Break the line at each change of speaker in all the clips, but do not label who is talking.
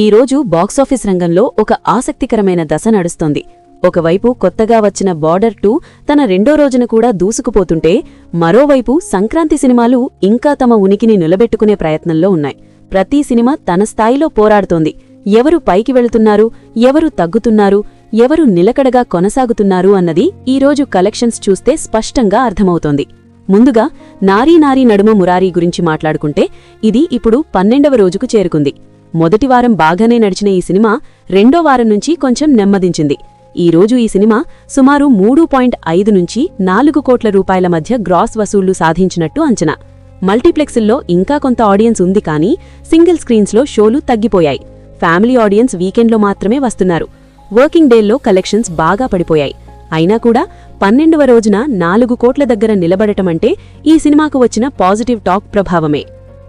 ఈరోజు బాక్సాఫీస్ రంగంలో ఒక ఆసక్తికరమైన దశ నడుస్తోంది. ఒకవైపు కొత్తగా వచ్చిన బార్డర్ టూ తన రెండో రోజున కూడా దూసుకుపోతుంటే మరోవైపు సంక్రాంతి సినిమాలు ఇంకా తమ ఉనికిని నిలబెట్టుకునే ప్రయత్నంలో ఉన్నాయి. ప్రతి సినిమా తన స్థాయిలో పోరాడుతోంది. ఎవరు పైకి వెళుతున్నారు ఎవరు తగ్గుతున్నారు ఎవరు నిలకడగా కొనసాగుతున్నారు అన్నది ఈరోజు కలెక్షన్స్ చూస్తే స్పష్టంగా అర్థమవుతోంది. ముందుగా నారీ నారీ నడుమ మురారీ గురించి మాట్లాడుకుంటే ఇది ఇప్పుడు పన్నెండవ రోజుకు చేరుకుంది. మొదటి వారం బాగానే నడిచిన ఈ సినిమా రెండో వారం నుంచి కొంచెం నెమ్మదించింది. ఈరోజు ఈ సినిమా సుమారు మూడు పాయింట్ ఐదు నుంచి నాలుగు కోట్ల రూపాయల మధ్య గ్రాస్ వసూళ్ళు సాధించినట్టు అంచనా. మల్టీప్లెక్స్ల్లో ఇంకా కొంత ఆడియన్స్ ఉంది కానీ సింగిల్ స్క్రీన్స్లో షోలు తగ్గిపోయాయి. ఫ్యామిలీ ఆడియన్స్ వీకెండ్లో మాత్రమే వస్తున్నారు. వర్కింగ్ డేల్లో కలెక్షన్స్ బాగా పడిపోయాయి. అయినా కూడా పన్నెండవ రోజున నాలుగు కోట్ల దగ్గర నిలబడటమంటే ఈ సినిమాకు వచ్చిన పాజిటివ్ టాక్ ప్రభావమే.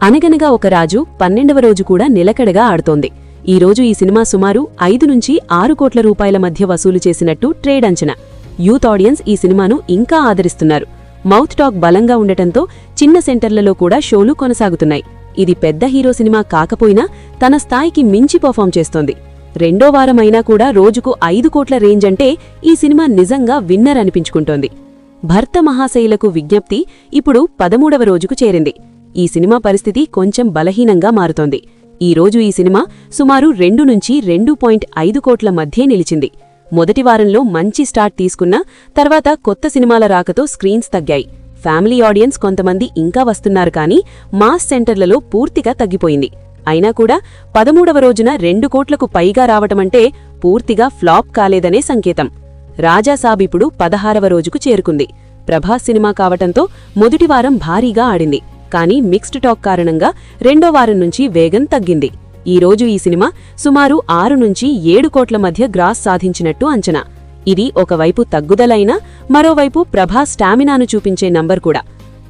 అనగనగా ఒక రాజు పన్నెండవ రోజు కూడా నిలకడగా ఆడుతోంది. ఈ రోజు ఈ సినిమా సుమారు ఐదు నుంచి ఆరు కోట్ల రూపాయల మధ్య వసూలు చేసినట్టు ట్రేడ్ అంచనా. యూత్ ఆడియన్స్ ఈ సినిమాను ఇంకా ఆదరిస్తున్నారు. మౌత్ టాక్ బలంగా ఉండటంతో చిన్న సెంటర్లలో కూడా షోలు కొనసాగుతున్నాయి. ఇది పెద్ద హీరో సినిమా కాకపోయినా తన స్థాయికి మించి పర్ఫామ్ చేస్తోంది. రెండో వారమైనా కూడా రోజుకు ఐదు కోట్ల రేంజ్ అంటే ఈ సినిమా నిజంగా విన్నర్ అనిపించుకుంటోంది. భర్త మహాశైలకు విజ్ఞప్తి ఇప్పుడు పదమూడవ రోజుకు చేరింది. ఈ సినిమా పరిస్థితి కొంచెం బలహీనంగా మారుతోంది. ఈ రోజు ఈ సినిమా సుమారు రెండు నుంచి రెండు పాయింట్ ఐదు కోట్ల మధ్యే నిలిచింది. మొదటి వారంలో మంచి స్టార్ట్ తీసుకున్నా తర్వాత కొత్త సినిమాల రాకతో స్క్రీన్స్ తగ్గాయి. ఫ్యామిలీ ఆడియన్స్ కొంతమంది ఇంకా వస్తున్నారు కానీ మాస్ సెంటర్లలో పూర్తిగా తగ్గిపోయింది. అయినా కూడా పదమూడవ రోజున రెండు కోట్లకు పైగా రావటమంటే పూర్తిగా ఫ్లాప్ కాలేదనే సంకేతం. రాజాసాబ్ ఇప్పుడు పదహారవ రోజుకు చేరుకుంది. ప్రభాస్ సినిమా కావటంతో మొదటి వారం భారీగా ఆడింది. కానీ మిక్స్డ్ టాక్ కారణంగా రెండో వారం నుంచి వేగం తగ్గింది. ఈరోజు ఈ సినిమా సుమారు ఆరు నుంచి ఏడు కోట్ల మధ్య గ్రాస్ సాధించినట్టు అంచనా. ఇది ఒకవైపు తగ్గుదలైనా మరోవైపు ప్రభా స్టామినాను చూపించే నంబర్ కూడా.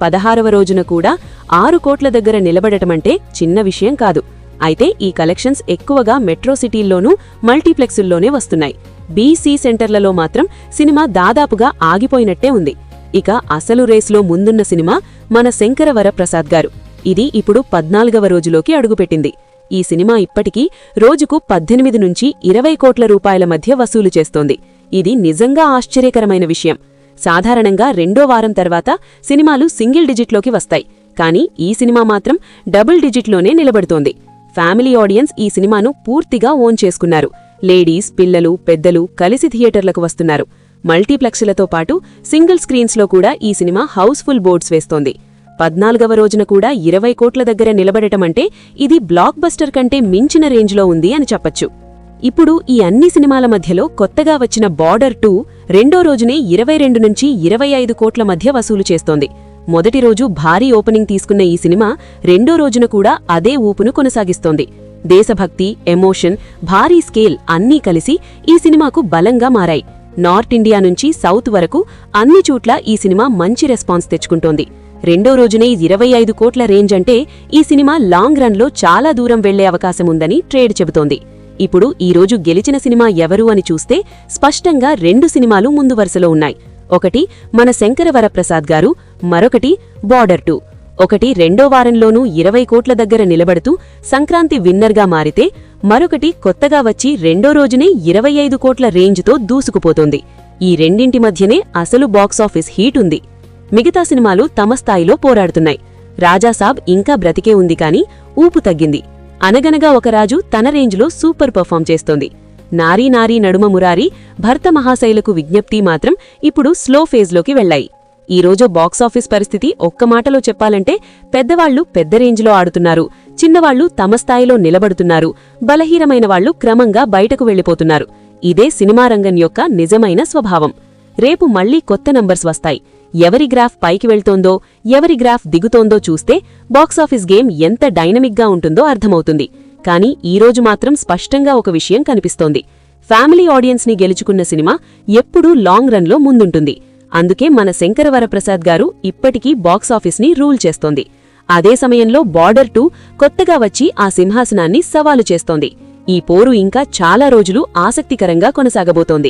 పదహారవ రోజున కూడా ఆరు కోట్ల దగ్గర నిలబడటమంటే చిన్న విషయం కాదు. అయితే ఈ కలెక్షన్స్ ఎక్కువగా మెట్రో సిటీల్లోనూ మల్టీప్లెక్సుల్లోనే వస్తున్నాయి. బీసీ సెంటర్లలో మాత్రం సినిమా దాదాపుగా ఆగిపోయినట్టే ఉంది. ఇక అసలు రేసులో ముందున్న సినిమా మన శంకర వరప్రసాద్ గారు. ఇది ఇప్పుడు పద్నాలుగవ రోజులోకి అడుగుపెట్టింది. ఈ సినిమా ఇప్పటికీ రోజుకు పద్దెనిమిది నుంచి ఇరవై కోట్ల రూపాయల మధ్య వసూలు చేస్తోంది. ఇది నిజంగా ఆశ్చర్యకరమైన విషయం. సాధారణంగా రెండో వారం తర్వాత సినిమాలు సింగిల్ డిజిట్లోకి వస్తాయి. కానీ ఈ సినిమా మాత్రం డబుల్ డిజిట్లోనే నిలబడుతోంది. ఫ్యామిలీ ఆడియన్స్ ఈ సినిమాను పూర్తిగా ఓన్ చేసుకున్నారు. లేడీస్ పిల్లలు పెద్దలు కలిసి థియేటర్లకు వస్తున్నారు. మల్టీప్లెక్స్లతో పాటు సింగిల్ స్క్రీన్స్లో కూడా ఈ సినిమా హౌస్ఫుల్ బోర్డ్స్ వేస్తోంది. పద్నాలుగవ రోజున కూడా ఇరవై కోట్ల దగ్గర నిలబడటమంటే ఇది బ్లాక్ బస్టర్ కంటే మించిన రేంజ్లో ఉంది అని చెప్పచ్చు. ఇప్పుడు ఈ అన్ని సినిమాల మధ్యలో కొత్తగా వచ్చిన బార్డర్ టూ రెండో రోజునే ఇరవై రెండు నుంచి ఇరవై ఐదు కోట్ల మధ్య వసూలు చేస్తోంది. మొదటి రోజు భారీ ఓపెనింగ్ తీసుకున్న ఈ సినిమా రెండో రోజున కూడా అదే ఊపును కొనసాగిస్తోంది. దేశభక్తి ఎమోషన్ భారీ స్కేల్ అన్నీ కలిసి ఈ సినిమాకు బలంగా మారాయి. నార్త్ ఇండియా నుంచి సౌత్ వరకు అన్ని చోట్ల ఈ సినిమా మంచి రెస్పాన్స్ తెచ్చుకుంటోంది. రెండో రోజునే ఇరవై ఐదు కోట్ల రేంజ్ అంటే ఈ సినిమా లాంగ్ రన్లో చాలా దూరం వెళ్ళే అవకాశం ఉందని ట్రేడ్ చెబుతోంది. ఇప్పుడు ఈ రోజు గెలిచిన సినిమా ఎవరు అని చూస్తే స్పష్టంగా రెండు సినిమాలు ముందు వరుసలో ఉన్నాయి. ఒకటి మన శంకరవరప్రసాద్ గారు మరొకటి బార్డర్ టూ. ఒకటి రెండో వారంలోనూ ఇరవై కోట్ల దగ్గర నిలబడుతూ సంక్రాంతి విన్నర్గా మారితే మరొకటి కొత్తగా వచ్చి రెండో రోజునే ఇరవై ఐదు కోట్ల రేంజ్తో దూసుకుపోతోంది. ఈ రెండింటి మధ్యనే అసలు బాక్సాఫీస్ హీట్ ఉంది. మిగతా సినిమాలు తమ స్థాయిలో పోరాడుతున్నాయి. రాజాసాబ్ ఇంకా బ్రతికే ఉంది కాని ఊపు తగ్గింది. అనగనగా ఒక రాజు తన రేంజ్లో సూపర్ పర్ఫామ్ చేస్తోంది. నారీ నారీ నడుమ మురారి భర్త మహాశైలకు విజ్ఞప్తి మాత్రం ఇప్పుడు స్లో ఫేజ్లోకి వెళ్ళాయి ఈ రోజు బాక్సాఫీస్ పరిస్థితి ఒక్క మాటలో చెప్పాలంటే పెద్దవాళ్ళు పెద్ద రేంజ్లో ఆడుతున్నారు. చిన్నవాళ్ళు తమ స్థాయిలో నిలబడుతున్నారు. బలహీనమైన వాళ్ళు క్రమంగా బయటకు వెళ్ళిపోతున్నారు ఇదే సినిమా రంగం యొక్క నిజమైన స్వభావం. రేపు మళ్ళీ కొత్త నంబర్స్ వస్తాయి. ఎవరి గ్రాఫ్ పైకి వెళ్తోందో ఎవరి గ్రాఫ్ దిగుతోందో చూస్తే బాక్సాఫీస్ గేమ్ ఎంత డైనమిక్గా ఉంటుందో అర్థమవుతుంది. కానీ ఈరోజు మాత్రం స్పష్టంగా ఒక విషయం కనిపిస్తోంది. ఫ్యామిలీ ఆడియన్స్ని గెలుచుకున్న సినిమా ఎప్పుడూ లాంగ్ రన్లో ముందుంటుంది. అందుకే మన శంకరవరప్రసాద్ గారు ఇప్పటికీ బాక్సాఫీస్ని రూల్ చేస్తోంది. అదే సమయంలో బార్డర్ టూ కొత్తగా వచ్చి ఆ సింహాసనాన్ని సవాలు చేస్తోంది. ఈ పోరు ఇంకా చాలా రోజులు ఆసక్తికరంగా కొనసాగబోతోంది.